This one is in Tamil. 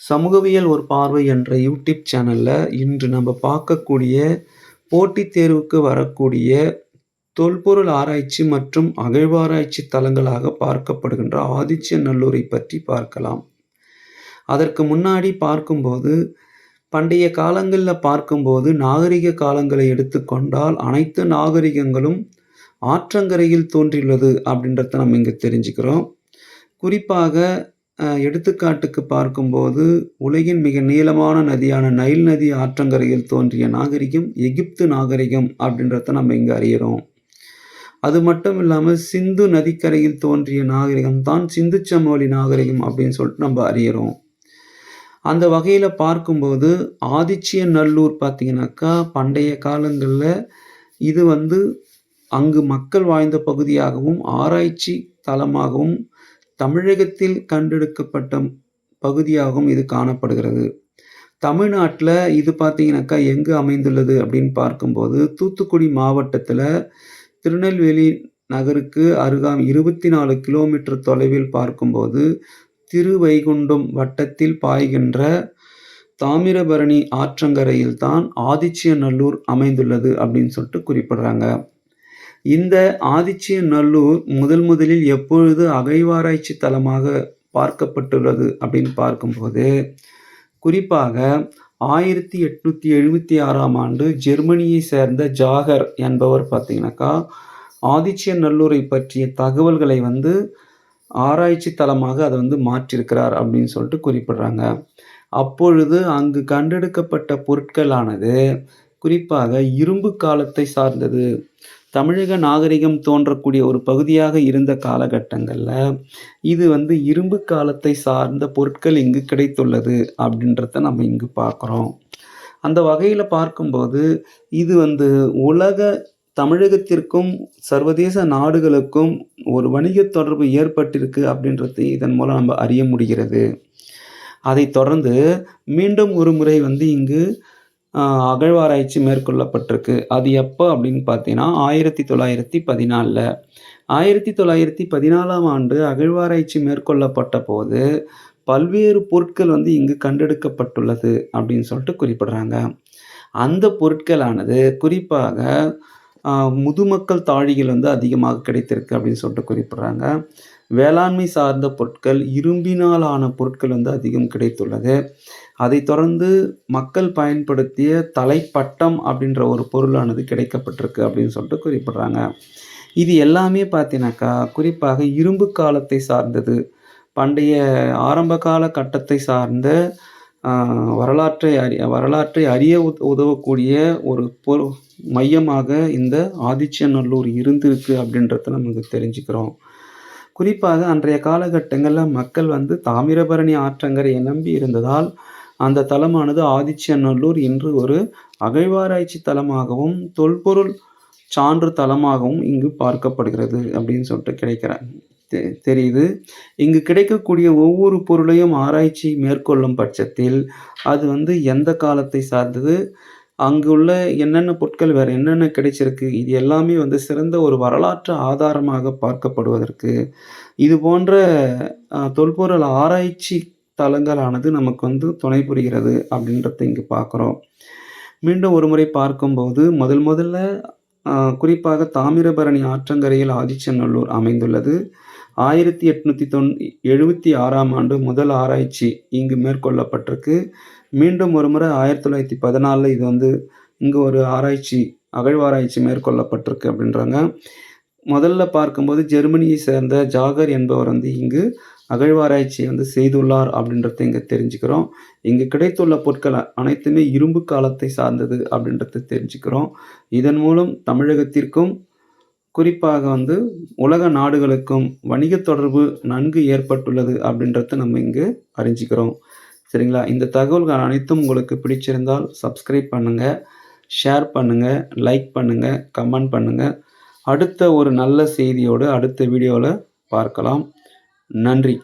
சமூகவியல் ஒரு பார்வை என்ற யூடியூப் சேனலில் இன்று நம்ம பார்க்கக்கூடிய போட்டித் தேர்வுக்கு வரக்கூடிய தொல்பொருள் ஆராய்ச்சி மற்றும் அகழ்வாராய்ச்சி தலங்களாக பார்க்கப்படுகின்ற ஆதிச்சநல்லூரை பற்றி பார்க்கலாம். அதற்கு முன்னாடி பார்க்கும்போது பண்டைய காலங்களில் பார்க்கும்போது நாகரிக காலங்களை எடுத்துக்கொண்டால் அனைத்து நாகரிகங்களும் ஆற்றங்கரையில் தோன்றியுள்ளது அப்படின்றத நம்ம இங்கே தெரிஞ்சுக்கிறோம். குறிப்பாக எடுத்துக்காட்டுக்கு பார்க்கும்போது உலகின் மிக நீளமான நதியான நைல் நதி ஆற்றங்கரையில் தோன்றிய நாகரிகம் எகிப்து நாகரிகம் அப்படின்றத நம்ம இங்கே அறிகிறோம் அது மட்டும் இல்லாமல் சிந்து நதிக்கரையில் தோன்றிய நாகரிகம் தான் சிந்து சமவெளி நாகரிகம் அப்படின்னு சொல்லிட்டு நம்ம அறியறோம். அந்த வகையில் பார்க்கும்போது ஆதிச்சிய நல்லூர் பார்த்தீங்கன்னாக்கா, பண்டைய காலங்களில் இது வந்து அங்கு மக்கள் வாழ்ந்த பகுதியாகவும், ஆராய்ச்சி தலமாகவும், தமிழகத்தில் கண்டெடுக்கப்பட்ட பகுதியாகவும் இது காணப்படுகிறது. தமிழ்நாட்டில் இது பார்த்தீங்கன்னாக்கா எங்கு அமைந்துள்ளது அப்படின்னு பார்க்கும்போது, தூத்துக்குடி மாவட்டத்தில் திருநெல்வேலி நகருக்கு அருகாம் இருபத்தி நாலு கிலோமீட்டர் தொலைவில் பார்க்கும்போது, திருவைகுண்டம் வட்டத்தில் பாய்கின்ற தாமிரபரணி ஆற்றங்கரையில் தான் அமைந்துள்ளது அப்படின்னு சொல்லிட்டு குறிப்பிடுறாங்க. இந்த ஆதிச்சநல்லூர் முதல் முதலில் எப்பொழுது அகைவாராய்ச்சி தலமாக பார்க்கப்பட்டுள்ளது அப்படின்னு பார்க்கும்போது, குறிப்பாக 1876ஆம் ஆண்டு ஜெர்மனியை சேர்ந்த ஜாகர் என்பவர் பார்த்தீங்கன்னாக்கா, ஆதிச்சநல்லூரை பற்றிய தகவல்களை வந்து ஆராய்ச்சி தலமாக அதை வந்து மாற்றியிருக்கிறார் அப்படின்னு சொல்லிட்டு குறிப்பிடுறாங்க. அப்பொழுது அங்கு கண்டெடுக்கப்பட்ட பொருட்களானது குறிப்பாக இரும்பு காலத்தை சார்ந்தது. தமிழக நாகரிகம் தோன்றக்கூடிய ஒரு பகுதியாக இருந்த காலகட்டங்களில் இது வந்து இரும்பு காலத்தை சார்ந்த பொருட்கள் இங்கு கிடைத்துள்ளது அப்படின்றத நம்ம இங்கு பார்க்குறோம் அந்த வகையில் பார்க்கும்போது, இது வந்து உலக தமிழகத்திற்கும், சர்வதேச நாடுகளுக்கும் ஒரு வணிக தொடர்பு ஏற்பட்டிருக்கு அப்படின்றதை இதன் மூலம் நம்ம அறிய முடிகிறது. அதை தொடர்ந்து மீண்டும் ஒரு முறை வந்து இங்கு அகழ்வாராய்ச்சி மேற்கொள்ளப்பட்டிருக்கு. அது எப்போ அப்படின்னு பார்த்தீங்கன்னா, 1914ல. 1914ஆம் ஆண்டு அகழ்வாராய்ச்சி மேற்கொள்ளப்பட்ட போது பல்வேறு பொருட்கள் வந்து இங்கு கண்டெடுக்கப்பட்டுள்ளது அப்படின்னு சொல்லிட்டு குறிப்பிடுறாங்க. அந்த பொருட்களானது குறிப்பாக முதுமக்கள் தாழிகள் வந்து அதிகமாக கிடைத்திருக்கு அப்படின்னு சொல்லிட்டு குறிப்பிடுறாங்க. வேளாண்மை சார்ந்த பொருட்கள், இரும்பினால் ஆன பொருட்கள் வந்து அதிகம் கிடைத்துள்ளது. அதைத் தொடர்ந்து மக்கள் பயன்படுத்திய தலைப்பட்டம் அப்படின்ற ஒரு பொருளானது கிடைக்கப்பட்டிருக்கு அப்படின்னு சொல்லிட்டு குறிப்பிட்றாங்க இது எல்லாமே பார்த்தீங்கன்னாக்கா, குறிப்பாக இரும்பு காலத்தை சார்ந்தது. பண்டைய ஆரம்ப கால கட்டத்தை சார்ந்த வரலாற்றை அறி வரலாற்றை அறிய உத உதவக்கூடிய ஒரு பொரு மையமாக இந்த ஆதிச்சநல்லூர் இருந்திருக்கு அப்படின்றத நமக்கு தெரிஞ்சுக்கிறோம். குறிப்பாக அன்றைய காலகட்டங்களில் மக்கள் வந்து தாமிரபரணி ஆற்றங்கரையை நம்பி இருந்ததால், அந்த தலமானது ஆதிச்சநல்லூர் இன்று ஒரு அகழ்வாராய்ச்சி தலமாகவும், தொல்பொருள் சான்று தலமாகவும் இங்கு பார்க்கப்படுகிறது அப்படின்னு சொல்லிட்டு கிடைக்கிற தெ தெரியுது. இங்கு கிடைக்கக்கூடிய ஒவ்வொரு பொருளையும் ஆராய்ச்சி மேற்கொள்ளும் பட்சத்தில், அது வந்து எந்த காலத்தை சார்ந்தது, அங்குள்ள என்னென்ன பொருட்கள் வேறு என்னென்ன கிடைச்சிருக்கு, இது எல்லாமே வந்து சிறந்த ஒரு வரலாற்று ஆதாரமாக பார்க்கப்படுவதற்கு, இது போன்ற தொல்பொருள் ஆராய்ச்சி தலங்களானது நமக்கு வந்து துணை புரிகிறது அப்படின்றத இங்கே பார்க்குறோம் மீண்டும் ஒரு முறை பார்க்கும்போது, முதல் முதல்ல குறிப்பாக தாமிரபரணி ஆற்றங்கரையில் ஆதிச்சநல்லூர் அமைந்துள்ளது. 1876ஆம் ஆண்டு முதல் ஆராய்ச்சி இங்கு மேற்கொள்ளப்பட்டிருக்கு. மீண்டும் ஒரு முறை 1914ல இது வந்து இங்கு ஒரு ஆராய்ச்சி அகழ்வாராய்ச்சி மேற்கொள்ளப்பட்டிருக்கு அப்படின்றாங்க. முதல்ல பார்க்கும்போது ஜெர்மனியை சேர்ந்த ஜாகர் என்பவர் வந்து இங்கு அகழ்வாராய்ச்சி வந்து செய்துள்ளார் அப்படின்றத இங்கே தெரிஞ்சுக்கிறோம். இங்கே கிடைத்துள்ள பொருட்கள் அனைத்துமே இரும்பு காலத்தை சார்ந்தது அப்படின்றத தெரிஞ்சுக்கிறோம். இதன் மூலம் தமிழகத்திற்கும், குறிப்பாக வந்து உலக நாடுகளுக்கும் வணிகத் தொடர்பு நன்கு ஏற்பட்டுள்ளது அப்படின்றத நம்ம இங்கு அறிஞ்சுக்கிறோம். சரிங்களா? இந்த தகவல்கள் அனைத்தும் உங்களுக்கு பிடிச்சிருந்தால் சப்ஸ்கிரைப் பண்ணுங்கள் ஷேர் பண்ணுங்கள் லைக் பண்ணுங்கள் கமெண்ட் பண்ணுங்கள் அடுத்த ஒரு நல்ல செய்தியோடு அடுத்த வீடியோவில் பார்க்கலாம். நன்றி.